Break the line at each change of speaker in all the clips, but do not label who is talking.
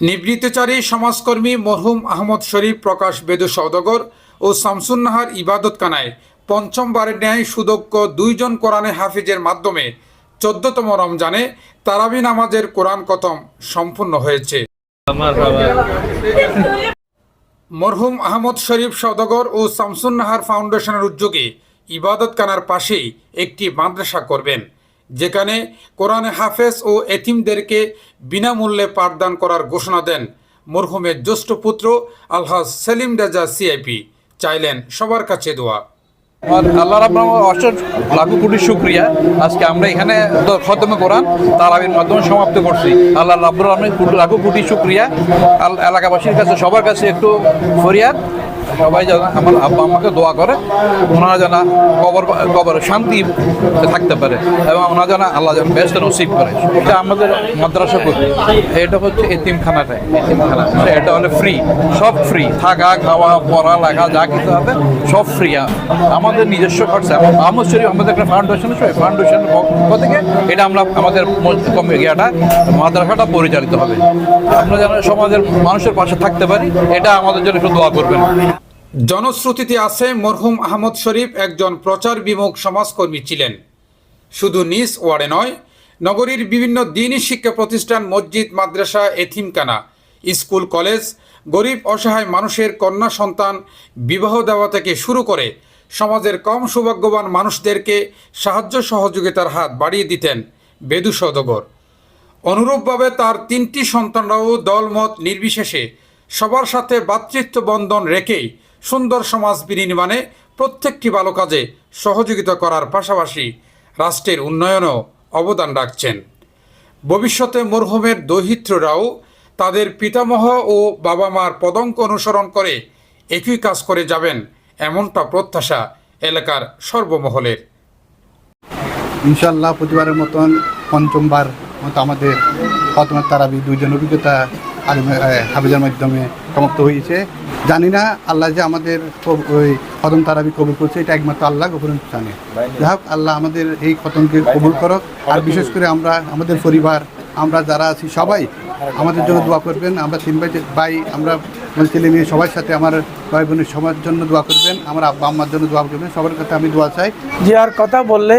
নিবৃত্তচারী সমাজকর্মী মরহুম আহমদ শরীফ প্রকাশ বেদু সৌদগর ও শামসুন্নাহার ইবাদতখানায় পঞ্চমবারের ন্যায় সুদক্ষ দুইজন কোরআনে হাফিজের মাধ্যমে চোদ্দতম রমজানে তারাবি নামাজের কোরআন কথম সম্পূর্ণ হয়েছে। মরহুম আহমদ শরীফ সৌদাগর ও শামসুন্নাহার ফাউন্ডেশনের উদ্যোগে ইবাদতখানার পাশেই একটি মাদ্রাসা করবেন। যেখানে কোরআনে হাফেজ ও এতিমদেরকে বিনামূল্যে পাঠদান করার ঘোষণা দেন মরহুমের জ্যেষ্ঠ পুত্র আলহাজ সেলিম রেজা সিআইপি। চাইলেন সবার কাছে দোয়া।
আল্লাহ রাব্বুল অশেষ লাখো কোটি শুক্রিয়া। আজকে আমরা এখানে খতমে কোরআন তারাবির মাধ্যমে সমাপ্ত করছি। আল্লাহ রাব্বুল আলমী লাখো কোটি শুক্রিয়া। এলাকাবাসীর কাছে, সবার কাছে একটু ফরিয়াদ। সবাই যেন আমার আব্বা আমাকে দোয়া করে, ওনারা যেন কবর কবর শান্তি থাকতে পারে এবং ওনারা যেন আল্লাহ যেন ব্যস্ত নসিব করে। এটা আমাদের মাদ্রাসা করি এটা হচ্ছে এতিমখানাটা, এতিমখানা। এটা হলো ফ্রি সব ফ্রি থাকা, খাওয়া পড়া লেখা যা কিছু হবে সব ফ্রি আমাদের নিজস্ব খরচা। শরীফ আমাদের একটা ফাউন্ডেশন আছে ফাউন্ডেশনের পক্ষ থেকে এটা আমরা আমাদের ইয়েটা, মাদ্রাসাটা পরিচালিত হবে। আমরা যেন সমাজের মানুষের পাশে থাকতে পারি, এটা আমাদের জন্য একটু দোয়া করবেন।
জনশ্রুতিতে আছে, মরহুম আহমদ শরীফ একজন প্রচার বিমুখ সমাজকর্মী ছিলেন। শুধু নিজ ওয়ার্ডে নয়, নগরীর বিভিন্ন দিনই শিক্ষা প্রতিষ্ঠান, মসজিদ, মাদ্রাসা এথিমখানা স্কুল, কলেজ, গরিব, অসহায় মানুষের কন্যা সন্তান বিবাহ দেওয়া থেকে শুরু করে সমাজের কম সৌভাগ্যবান মানুষদেরকে সাহায্য সহযোগিতার হাত বাড়িয়ে দিতেন বেদু সদগর। অনুরূপভাবে তার তিনটি সন্তানরাও দলমত নির্বিশেষে সবার সাথে ভ্রাতৃত্ব বন্ধন রেখেই সুন্দর সমাজ বিনির্মাণে প্রত্যেকটি ভালো কাজে সহযোগিতা করার পাশাপাশি রাষ্ট্রের উন্নয়নেও অবদান রাখছেন। ভবিষ্যতে মরহুমের দৌহিত্ররাও তাদের পিতামহ ও বাবা মার পদঙ্ক অনুসরণ করে একই কাজ করে যাবেন এমনটা প্রত্যাশা এলাকার সর্বমহলের।
ইনশাল্লাহ প্রতিবারের মতন পঞ্চমবার মতো আমাদের ফতমার তারাবি দুইজন অভিজ্ঞতা হাফিজের মাধ্যমে সমাপ্ত হয়েছে। জানি না, আল্লাহ যে আমাদের ওই খতম তারাবি কবুল করছে, এটা একমাত্র আল্লাহ গোপন জানে। যাই হোক, আল্লাহ আমাদের এই খতমকে কবুল করো আর বিশেষ করে আমরা, আমাদের পরিবার, আমরা যারা আছি সবাই, আমাদের জন্য দোয়া করবেন। আমরা তিন ভাই ভাই, আমরা ছেলে মেয়ে সবার সাথে আমার ভাই বোনের সবার জন্য দোয়া করবেন। আমার আব্বা আম্মার জন্য দোয়া করবেন। সবার কাছে আমি দোয়া চাই।
যে আর কথা বললে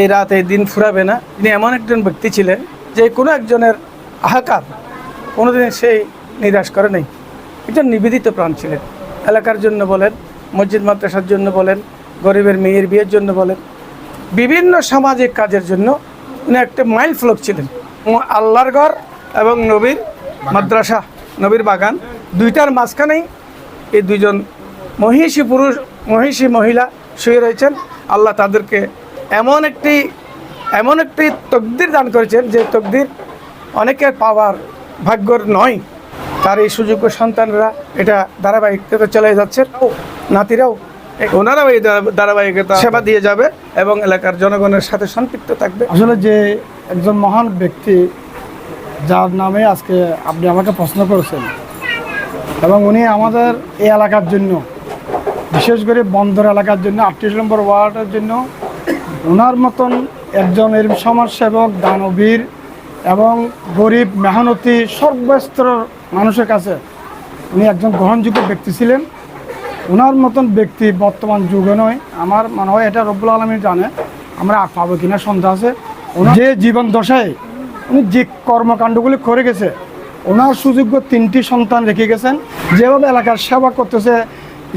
এই রাত, এই দিন ফুরাবে না। তিনি এমন একজন ব্যক্তি ছিলেন যে কোনো একজনের আহাকার কোনোদিন সেই নিরাশ করে নেই। একজন নিবেদিত প্রাণ ছিলেন। এলাকার জন্য বলেন, মসজিদ মাদ্রাসার জন্য বলেন, গরিবের মেয়ের বিয়ের জন্য বলেন, বিভিন্ন সামাজিক কাজের জন্য উনি একটা মাইল ফলক ছিলেন আল্লাহর ঘর এবং নবীর মাদ্রাসা, নবীর বাগান, দুইটার মাঝখানেই এই দুইজন মহিষী পুরুষ, মহিষী মহিলা শুয়ে রয়েছেন। আল্লাহ তাদেরকে এমন একটি এমন একটি তকদির দান করেছেন যে তকদির অনেকের পাওয়ার ভাগ্যর নয়। তার এই সুযোগ্য সন্তানরা এটা ধারাবাহিকতা চলে যাচ্ছে। নাতিরাও ওনারাও এই ধারাবাহিকতা সেবা দিয়ে যাবে এবং এলাকার জনগণের সাথে সম্পৃক্ত থাকবে।
আসলে যে একজন মহান ব্যক্তি যার নামে আজকে আপনি আমাকে প্রশ্ন করেছেন এবং উনি আমাদের এই এলাকার জন্য বিশেষ করে বন্দর এলাকার জন্য আটত্রিশ নম্বর ওয়ার্ডের জন্য ওনার মতন একজন এরম সমাজসেবক দানবীর এবং গরিব, মেহনতি, সর্বস্তরের মানুষের কাছে উনি একজন গ্রহণযোগ্য ব্যক্তি ছিলেন। ওনার মতন ব্যক্তি বর্তমান যুগে নয়। আমার মনে হয় এটা রব্বুল আলমী জানে, আমরা পাবো কিনা সন্দেহ আছে। যে জীবন দশায় উনি যে কর্মকাণ্ডগুলি করে গেছে ওনার সুযোগ্য তিনটি সন্তান রেখে গেছেন। যেভাবে এলাকার সেবা করতেছে,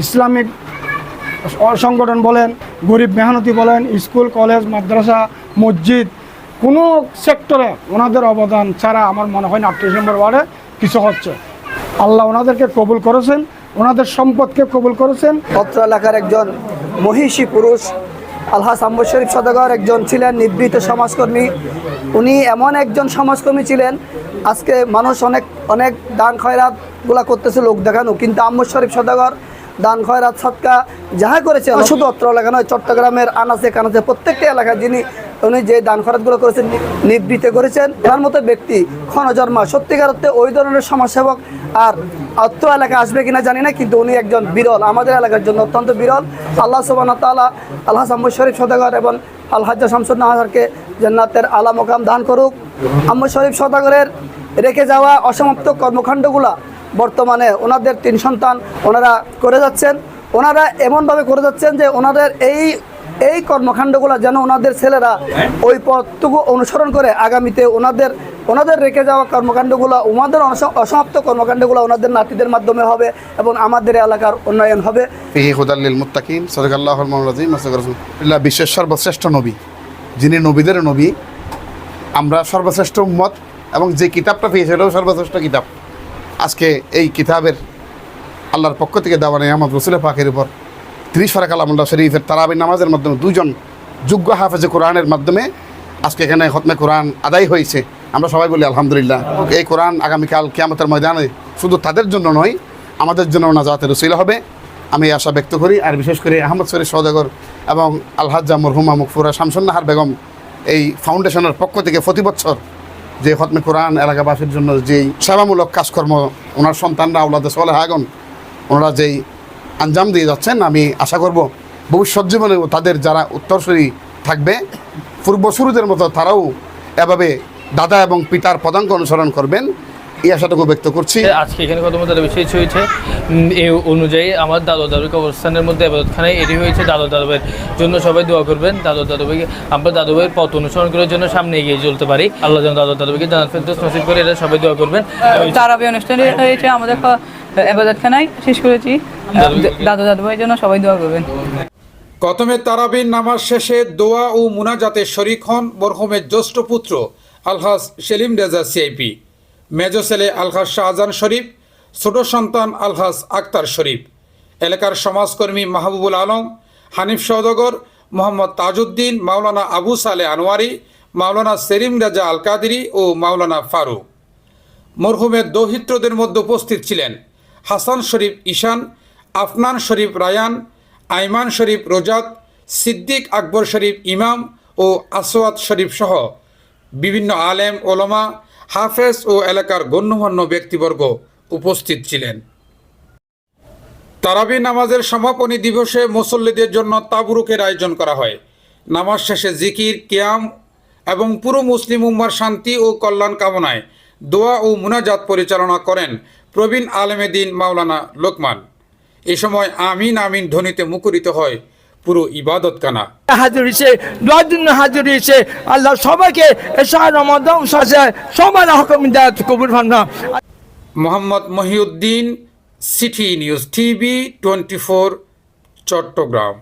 ইসলামিক সংগঠন বলেন, গরিব, মেহনতি বলেন, স্কুল, কলেজ, মাদ্রাসা, মসজিদ কোনো সেক্টরে ওনাদের অবদান ছাড়া আমার মনে হয় না আটত্রিশ নম্বর ওয়ার্ডে কিছু হচ্ছে। আল্লাহ ওনাদেরকে কবুল করেছেন, ওনাদের সম্পদকে কবুল করেছেন।
অত্র এলাকার একজন মহিষী পুরুষ আলহাস আম্বর শরীফ সদাগর একজন ছিলেন নিবৃত সমাজকর্মী। উনি এমন একজন সমাজকর্মী ছিলেন, আজকে মানুষ অনেক অনেক দান খয়রাতগুলা করতেছে, লোক দেখানো। কিন্তু আম্বর শরীফ সদাগর দান খয়রাত সৎকা যাহা করেছে শুধু অত্র এলাকা নয় চট্টগ্রামের আনাচে কানাচে প্রত্যেকটা এলাকায় যিনি উনি যে দান খরাতগুলো করেছেন নিবৃত্ত করেছেন তার মতো ব্যক্তি ক্ষণজন্মা সত্যিকার অর্থে ওই ধরনের সমাজসেবক আর অত্র এলাকায় আসবে কিনা জানি না কিন্তু উনি একজন বিরল আমাদের এলাকার জন্য অত্যন্ত বিরল। আল্লাহ সুবান তালা আল্লাহ আম্মদ শরীফ সদাগর এবং আল হাজ্জা শামসুদ নাহারকে জান্নাতের আলা মোকাম দান করুক। আম্মদ শরীফ সদাগরের রেখে যাওয়া অসমাপ্ত কর্মকাণ্ডগুলা বর্তমানে ওনাদের তিন সন্তান ওনারা করে যাচ্ছেন। ওনারা এমনভাবে করে যাচ্ছেন যে ওনাদের এই এই কর্মকাণ্ডগুলো যেন ওনাদের ছেলেরা ওই পথটুকু অনুসরণ করে আগামীতে ওনাদের ওনাদের রেখে যাওয়া কর্মকাণ্ডগুলো, ওনাদের অসমাপ্ত কর্মকাণ্ডগুলো ওনাদের নাতিদের মাধ্যমে হবে এবং আমাদের এলাকার উন্নয়ন হবে।
বিশ্বের সর্বশ্রেষ্ঠ নবী, যিনি নবীদের নবী, আমরা সর্বশ্রেষ্ঠ উম্মত এবং যে কিতাবটা পেয়েছে এটাও সর্বশ্রেষ্ঠ কিতাব। আজকে এই কিতাবের আল্লাহর পক্ষ থেকে দেওয়া নেয়ামত রসুল পাকের উপর। ত্রিশ ফারাক আলমুল্লাহ শরীফের তারাবি নামাজের মাধ্যমে দুজন যোগ্য হাফেজে কোরআনের মাধ্যমে আজকে এখানে খতমে কোরআন আদায় হয়েছে। আমরা সবাই বলি, আলহামদুলিল্লাহ। এই কোরআন আগামীকাল কেয়ামতের ময়দানে শুধু তাদের জন্য নয়, আমাদের জন্য নাজাতের রসিলা হবে। আমি আশা ব্যক্ত করি, আর বিশেষ করে আহমদ শরীফ সৌদাগর এবং আলহাজ্জা মরহুমা মুকফুরা শামসুন্নাহার বেগম এই ফাউন্ডেশনের পক্ষ থেকে প্রতি বছর যে হতমে কোরআন এলাকাবাসীর জন্য যেই সেবামূলক কাজকর্ম ওনার সন্তানরা আউলাদে সলে হাগন ওনারা যেই আঞ্জাম দিয়ে যাচ্ছেন, আমি আশা করব ভবিষ্যৎ জীবনে তাদের যারা উত্তরসূরি থাকবে, পূর্বসূরুদের মতো তারাও এভাবে দাদা এবং পিতার পদাঙ্ক অনুসরণ করবেন। এই আশাটুকু ব্যক্ত করছি।
আজকে এখানে কত মতো বেশি হয়েছে। এই অনুযায়ী আমার দাদু দাদুর কবরস্থানের মধ্যে আবাদতখানায় এটি হয়েছে। দাদু দাদুবের জন্য সবাই দোয়া করবেন। দাদু দাদুভাইকে আমরা দাদুভাইয়ের পথ অনুসরণ করার জন্য সামনে এগিয়ে চলতে পারি। আল্লাহ যেন দাদু দাদুভাইকে জানাত ফেরদৌস নসিব করে এটা সবাই দোয়া করবেন।
তারাবি অনুষ্ঠান হয়েছে আমাদের এবাদতখানায় শেষ করেছি। দাদু দাদু ভাইয়ের জন্য সবাই দোয়া করবেন।
প্রথমে তারাবির নামাজ শেষে দোয়া ও মুনাজাতে শরিক হন মরহুমের জ্যেষ্ঠ পুত্র আলহাস সেলিম রেজা সিআইপি। মেজ ছেলে আলহাস শাহজাহান শরীফ, ছোট সন্তান আলহাস আক্তার শরীফ। এলাকার সমাজকর্মী মাহবুবুল আলম, হানিফ সৌদগর মোহাম্মদ তাজউদ্দিন, মাওলানা আবু সালে আনোয়ারি, মাওলানা সেলিম রাজা আল কাদিরি ও মাওলানা ফারুক। মরহুমের দৌহিত্রদের মধ্যে উপস্থিত ছিলেন হাসান শরীফ ঈশান, আফনান শরীফ রায়ান, আইমান শরীফ রোজাত, সিদ্দিক আকবর শরীফ ইমাম ও আসওয়াদ শরীফ সহ বিভিন্ন আলেম, ওলমা হাফেজ ও এলাকার গণ্যমান্য ব্যক্তিবর্গ উপস্থিত ছিলেন। তারাবি নামাজের সমাপনী দিবসে মুসল্লিদের জন্য তাবরুকের আয়োজন করা হয়। নামাজ শেষে জিকির, কিয়াম এবং পুরো মুসলিম উম্মার শান্তি ও কল্যাণ কামনায় দোয়া ও মুনাজাত পরিচালনা করেন প্রবীণ আলেমেদিন মাওলানা লোকমান। এ সময় আমিন আমিন ধ্বনিতে মুখরিত হয় পুরো ইবাদতখানা।
হাজির হয়েছে দোয়ার জন্য হাজির হয়েছে আল্লাহ সবাইকে এসা রমাদান সাজে সবার হকম দেয় কবুল ভাবনা
Mohammad Mohiuddin city news TV twenty four Chattogram.